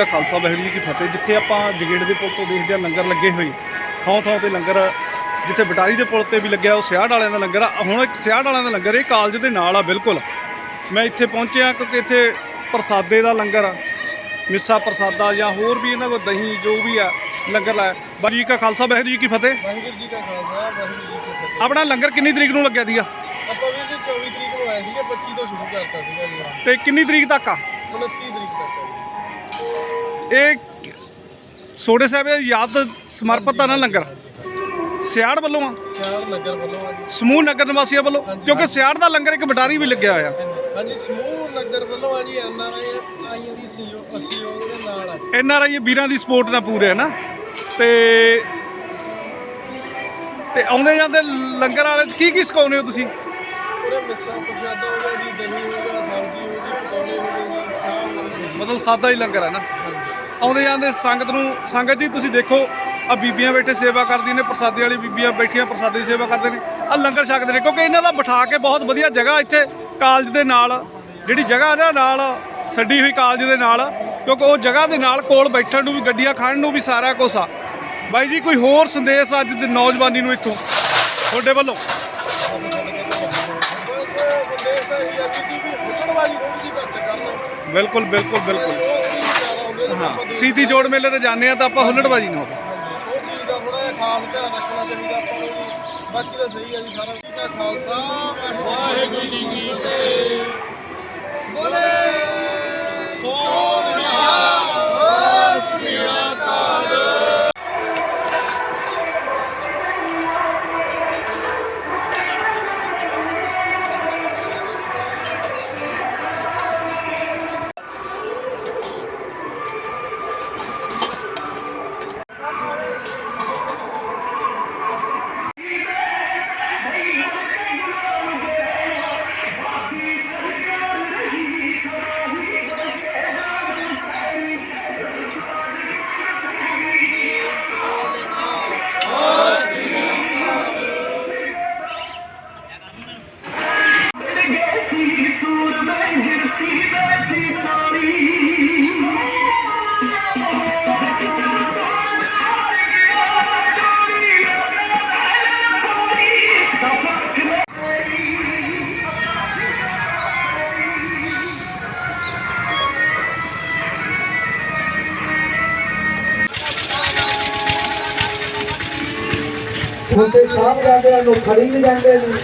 ਕਾ ਖਾਲਸਾ ਵਾਹਿਗੁਰੂ ਜੀ ਕੀ ਫਤਿਹ। ਜਿੱਥੇ ਆਪਾਂ ਜਗੇੜ ਦੇ ਪੁਲ ਤੋਂ ਦੇਖਦੇ ਆ ਲੰਗਰ ਲੱਗੇ ਹੋਏ। ਥਾਂ ਥਾਂ ਤੇ ਲੰਗਰ ਜਿੱਥੇ ਬਟਾਰੀ ਦੇ ਪੁਲ ਤੇ ਵੀ ਲੱਗਿਆ ਉਹ ਸਿਆੜ ਵਾਲਿਆਂ ਦਾ ਲੰਗਰ ਆ। ਹੁਣ ਇੱਕ ਸਿਆੜ ਵਾਲਿਆਂ ਦਾ ਲੰਗਰ ਇਹ ਕਾਲਜ ਦੇ ਨਾਲ ਆ ਬਿਲਕੁਲ। ਮੈਂ ਇੱਥੇ ਪਹੁੰਚਿਆ ਕਿਉਂਕਿ ਇੱਥੇ ਪ੍ਰਸਾਦੇ ਦਾ ਲੰਗਰ ਆ। ਮਿੱਸਾ ਪ੍ਰਸਾਦਾ ਜਾਂ ਹੋਰ ਵੀ ਇਹਨਾਂ ਕੋਲ ਦਹੀਂ ਜੋ ਵੀ ਆ ਲੰਗਰ ਲਾਇਆ। ਵਾਹਿਗੁਰੂ ਜੀ ਕਾ ਖਾਲਸਾ ਵਾਹਿਗੁਰੂ ਜੀ ਕੀ ਫਤਿਹ। ਵਾਹਿਗੁਰੂ ਜੀ ਕਾ ਖਾਲਸਾ ਵਾਹਿਗੁਰੂ ਜੀ ਕੀ ਫਤਿਹ। ਆਪਣਾ ਲੰਗਰ ਕਿੰਨੀ ਤਰੀਕ ਨੂੰ ਲੱਗਿਆ ਦੀਆ ਆਪਾਂ ਵੀਰ ਜੀ 24 ਤਰੀਕ ਨੂੰ ਆਏ ਸੀਗੇ 25 ਤੋਂ ਸ਼ੁਰੂ ਕਰਤਾ ਸੀਗਾ ਜੀ। ਤੇ ਕਿੰਨੀ ਤਰੀਕ ਤੱਕ ਆ? 29 ਤਰੀਕ ਤੱਕ ਆ ਇਹ ਸੋਡੇ ਸਾਹਿਬ ਦੀ ਯਾਦ ਸਮਰਪਿਤ ਆ ਨਾ ਲੰਗਰ? ਸਿਆੜ ਵੱਲੋਂ ਆ? ਸਿਆਲ ਨਗਰ ਵੱਲੋਂ ਆ ਜੀ। ਸਮੂਹ ਨਗਰ ਨਿਵਾਸੀਆਂ ਵੱਲੋਂ? ਕਿਉਂਕਿ ਸਿਆੜ ਦਾ ਲੰਗਰ ਇੱਕ ਬਟਾਰੀ ਵੀ ਲੱਗਿਆ ਹੋਇਆ। ਹਾਂਜੀ ਸਮੂਹ ਨਗਰ ਵੱਲੋਂ ਆ ਜੀ ਐਨ ਆਰ ਆਈ ਆਈਆਂ ਦੀ ਸਹਿਯੋਗ ਸਹਿਯੋਗ ਦੇ ਨਾਲ ਆ। ਐਨ ਆਰ ਆਈ ਵੀਰਾਂ ਦੀ ਸਪੋਰਟ ਨਾਲ ਪੂਰੇ ਹੈ ਨਾ? ਤੇ ਤੇ ਆਉਂਦੇ ਜਾਂਦੇ ਲੰਗਰ ਵਾਲੇ ਚ ਕੀ ਕੀ ਸਿਖਾਉਂਦੇ ਹੋ ਤੁਸੀਂ? ਪੂਰੇ ਮਿੱਸਾ ਪ੍ਰਸ਼ਾਦਾ ਹੋ ਗਿਆ ਜੀ ਦਹੀਂ ਹੋ ਗਿਆ ਸਬਜ਼ੀ ਹੋ ਗਈ ਪਕੌੜੇ ਹੋ ਗਏ ਜੀ ਚਾਹ ਹੋ ਗਈ। ਮਤਲਬ ਸਾਦਾ ਹੀ ਲੰਗਰ ਹੈ ਨਾ? ਆਉਂਦੇ ਜਾਂਦੇ ਸੰਗਤ ਨੂੰ ਸੰਗਤ ਜੀ ਤੁਸੀਂ ਦੇਖੋ ਆ ਬੀਬੀਆਂ ਬੈਠੇ ਸੇਵਾ ਕਰਦੀਆਂ ਨੇ ਪ੍ਰਸਾਦੇ ਵਾਲੀ ਬੀਬੀਆਂ ਬੈਠੀਆਂ ਪ੍ਰਸਾਦੇ ਦੀ ਸੇਵਾ ਕਰਦੇ ਨੇ। ਆ ਲੰਗਰ ਛਕਦੇ ਨੇ ਕਿਉਂਕਿ ਇਹਨਾਂ ਦਾ ਬਿਠਾ ਕੇ ਬਹੁਤ ਵਧੀਆ ਜਗ੍ਹਾ ਇੱਥੇ ਕਾਲਜ ਦੇ ਨਾਲ ਜਿਹੜੀ ਜਗ੍ਹਾ ਨਾ ਨਾਲ ਛੱਡੀ ਹੋਈ ਕਾਲਜ ਦੇ ਨਾਲ ਕਿਉਂਕਿ ਉਹ ਜਗ੍ਹਾ ਦੇ ਨਾਲ ਕੋਲ ਬੈਠਣ ਨੂੰ ਵੀ ਗੱਡੀਆਂ ਖਾਣ ਨੂੰ ਵੀ ਸਾਰਾ ਕੁਛ ਆ। ਬਾਈ ਜੀ ਕੋਈ ਹੋਰ ਸੰਦੇਸ਼ ਅੱਜ ਦੇ ਨੌਜਵਾਨੀ ਨੂੰ ਇੱਥੋਂ? ਤੁਹਾਡੇ ਵੱਲੋਂ? ਸੰਦੇਸ਼ ਤਾਂ ਇਹ ਆ ਜੀ ਵੀ ਹੁਕਮਬਾਜ਼ੀ ਥੋੜੀ ਜਿਹੀ ਘੱਟ ਕਰਨ। ਬਿਲਕੁਲ ਬਿਲਕੁਲ ਬਿਲਕੁਲ। ਉਹ ਚੀਜ਼ ਜ਼ਿਆਦਾ ਹੁੰਦੀ ਹੈ ਹਾਂ ਸੀਤੀ ਜੋੜ ਮੇਲੇ ਤੇ ਜਾਂਦੇ ਆ ਤਾਂ ਆਪਾਂ ਹੁੱਲੜਬਾਜੀ ਨਾ ਹੋਵੇ ਉਹ ਚੀਜ਼ ਦਾ ਥੋੜਾ ਜਿਹਾ ਖਾਸ ਧਿਆਨ ਰੱਖਣਾ ਚਾਹੀਦਾ ਆਪਾਂ ਨੂੰ ਬਾਕੀ ਤਾਂ ਸਹੀ ਹੈ ਜੀ ਸਾਰਾ ਦਾ ਖਾਲਸਾ ਵਾਹਿਗੁਰੂ ਜੀ ਕੀ ਫਤਿਹ। ਬੋਲੇ। ਸੋ ਛੋਟੇ ਸਾਹਿਬਜ਼ਾਦਿਆਂ ਨੂੰ ਖਰੀਦ ਜਾਂਦੇ ਨੇ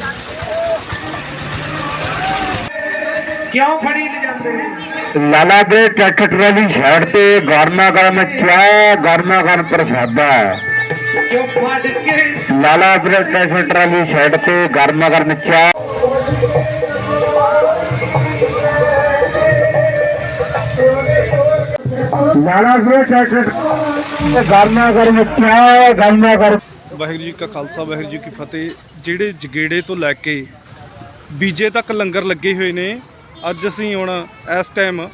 ਕਿਉਂ ਖਰੀਦ ਜਾਂਦੇ ਨੇ ਲਾਲਾ ਦੇ ਟਰੈਕਟਰ ਟਰਾਲੀ ਸਾਈਡ ਤੇ ਗਰਮਾ ਗਰਮ ਚਾਹ ਗਰਮਾ ਗਰਮ ਪ੍ਰਸਾਦਾ ਜੋ ਫੜ ਕੇ ਲਾਲਾ ਦੇ ਟਰੈਕਟਰ ਟਰਾਲੀ ਸਾਈਡ ਤੇ ਗਰਮਾ ਗਰਮ ਚਾਹ ਲਾਲਾ ਦੇ ਟਰੈਕਟਰ ਤੇ ਗਰਮਾ ਗਰਮ ਚਾਹ ਗਰਮਾ ਗਰਮ ਵਾਹਿਗੁਰੂ ਜੀ ਕਾ ਖਾਲਸਾ, ਵਾਹਿਗੁਰੂ ਜੀ ਕੀ ਫਤਿਹ। ਜਿਹੜੇ ਜਗੇੜੇ ਤੋਂ ਲੈ ਕੇ ਬੀਜੇ ਤੱਕ ਲੰਗਰ ਲੱਗੇ ਹੋਏ ਨੇ, ਅੱਜ ਅਸੀਂ ਹੁਣ ਇਸ ਟਾਈਮ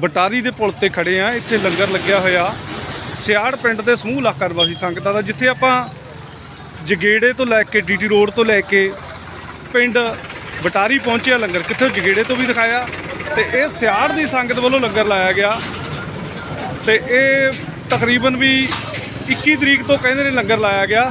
ਬਟਾਰੀ ਦੇ ਪੁਲ ਤੇ ਖੜੇ ਆ ਇੱਥੇ ਲੰਗਰ ਲੱਗਿਆ ਹੋਇਆ। ਸਿਆੜ ਪਿੰਡ ਦੇ ਸਮੂਹ ਇਲਾਕਾ ਨਿਵਾਸੀ ਸੰਗਤਾਂ ਦਾ, ਜਿੱਥੇ ਆਪਾਂ ਜਗੇੜੇ ਤੋਂ ਲੈ ਕੇ ਡੀਟੀ ਰੋਡ ਤੋਂ ਲੈ ਕੇ ਪਿੰਡ ਬਟਾਰੀ ਪਹੁੰਚਿਆ ਲੰਗਰ। ਕਿੱਥੇ? ਜਗੇੜੇ ਤੋਂ ਵੀ ਦਿਖਾਇਆ। ਤੇ ਇਹ ਸਿਆੜ ਦੀ ਸੰਗਤ ਵੱਲੋਂ ਲੰਗਰ ਲਾਇਆ ਗਿਆ। ਤੇ ਇਹ ਤਕਰੀਬਨ ਵੀ 21 ਤਰੀਕ ਤੋਂ ਕਹਿੰਦੇ ਨੇ ਲੰਗਰ ਲਾਇਆ ਗਿਆ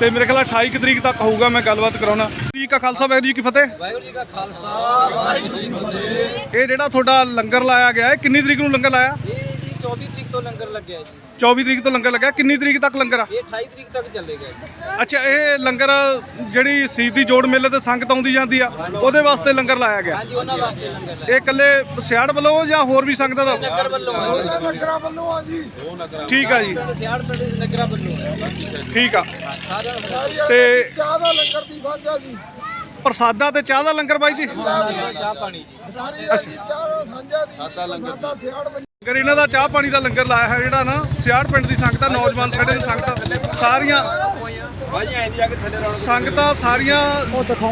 ਤੇ ਮੇਰੇ ਖਿਆਲ 28 ਕੁ ਤਰੀਕ ਤੱਕ ਹੋਊਗਾ ਮੈਂ ਗੱਲਬਾਤ ਕਰਾਉਣਾ। ਜੀ ਕਾ ਖਾਲਸਾ ਵਾਹਿਗੁਰੂ ਜੀ ਕੀ ਫਤਿਹ। ਵਾਹਿਗੁਰੂ ਜੀ ਕਾ ਖਾਲਸਾ ਵਾਹਿਗੁਰੂ ਜੀ ਕੀ ਫਤਿਹ। ਇਹ ਜਿਹੜਾ ਤੁਹਾਡਾ ਲੰਗਰ ਲਾਇਆ ਗਿਆ ਹੈ ਕਿੰਨੀ ਤਰੀਕ ਨੂੰ ਲੰਗਰ ਲਾਇਆ? ਇਹ ਜੀ 24 ਤਰੀਕ ਤੋਂ ਲੰਗਰ ਲੱਗਿਆ ਜੀ। 24 ਤਰੀਕ ਤੋਂ ਲੰਗਰ ਲੱਗਿਆ। ਕਿੰਨੀ ਤਰੀਕ ਤੱਕ ਲੰਗਰ ਆ? ਇਹ 28 ਤਰੀਕ ਤੱਕ ਚੱਲੇਗਾ ਅੱਛਾ ਇਹ ਲੰਗਰ ਜਿਹੜੀ ਸੀਦੀ ਜੋੜ ਮੇਲੇ ਤੇ ਸੰਗਤ ਆਉਂਦੀ ਜਾਂਦੀ ਆ ਉਹਦੇ ਵਾਸਤੇ ਲੰਗਰ ਲਾਇਆ ਗਿਆ? ਹਾਂਜੀ ਉਹਨਾਂ ਵਾਸਤੇ ਲੰਗਰ ਲੱਗਿਆ ਇਹ ਇਕੱਲੇ ਸਿਆੜ ਵੱਲੋਂ ਜਾਂ ਹੋਰ ਵੀ ਸੰਗਤਾਂ ਦਾ? ਨਗਰ ਵੱਲੋਂ ਆ ਜੀ। ਨਗਰਾਂ ਵੱਲੋਂ ਆ ਜੀ। ਠੀਕ ਆ ਜੀ। ਸਿਆੜ ਪਿੰਡ ਦੇ ਨਗਰਾਂ ਵੱਲੋਂ ਆ ਠੀਕ ਆ। ਤੇ ਚਾਹ ਦਾ ਲੰਗਰ ਦੀ ਸਾਂਝਾ ਜੀ। ਪ੍ਰਸਾਦਾ ਤੇ ਚਾਹ ਦਾ ਲੰਗਰ ਬਾਈ ਜੀ? ਚਾਹ ਪਾਣੀ ਜੀ। ਜੀ ਚਾਹ ਦਾ ਸਾਂਝਾ ਦੀ ਸਾਦਾ ਲੰਗਰ। ਲੰਗਰ ਇਹਨਾਂ ਦਾ ਚਾਹ ਪਾਣੀ ਦਾ ਲੰਗਰ ਲਾਇਆ ਹੈ ਜਿਹੜਾ ਨਾ ਸਿਆੜ ਪਿੰਡ ਦੀ ਸੰਗਤਾਂ ਨੌਜਵਾਨ ਸਾਡੇ ਦੀ ਸੰਗਤਾਂ ਸਾਰੀਆਂ ਸੰਗਤਾਂ ਸਾਰੀਆਂ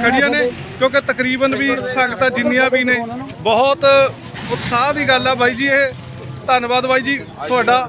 ਖੜੀਆਂ ਨੇ ਕਿਉਂਕਿ ਤਕਰੀਬਨ ਵੀ ਸੰਗਤਾਂ ਜਿੰਨੀਆਂ ਵੀ ਨੇ ਬਹੁਤ ਉਤਸ਼ਾਹ ਦੀ ਗੱਲ ਆ ਬਾਈ ਜੀ ਇਹ। ਧੰਨਵਾਦ ਬਾਈ ਜੀ ਤੁਹਾਡਾ।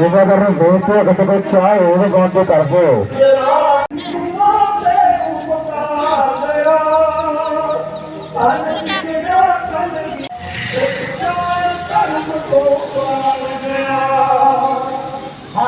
ਸੇਵਾ ਕਰਨ ਦੋਸਤ ਅਗਰ ਕੋਈ ਚਾਹ ਹੋਵੇ ਗੌਂਡ ਤੇ ਕਰ ਦਿਓ।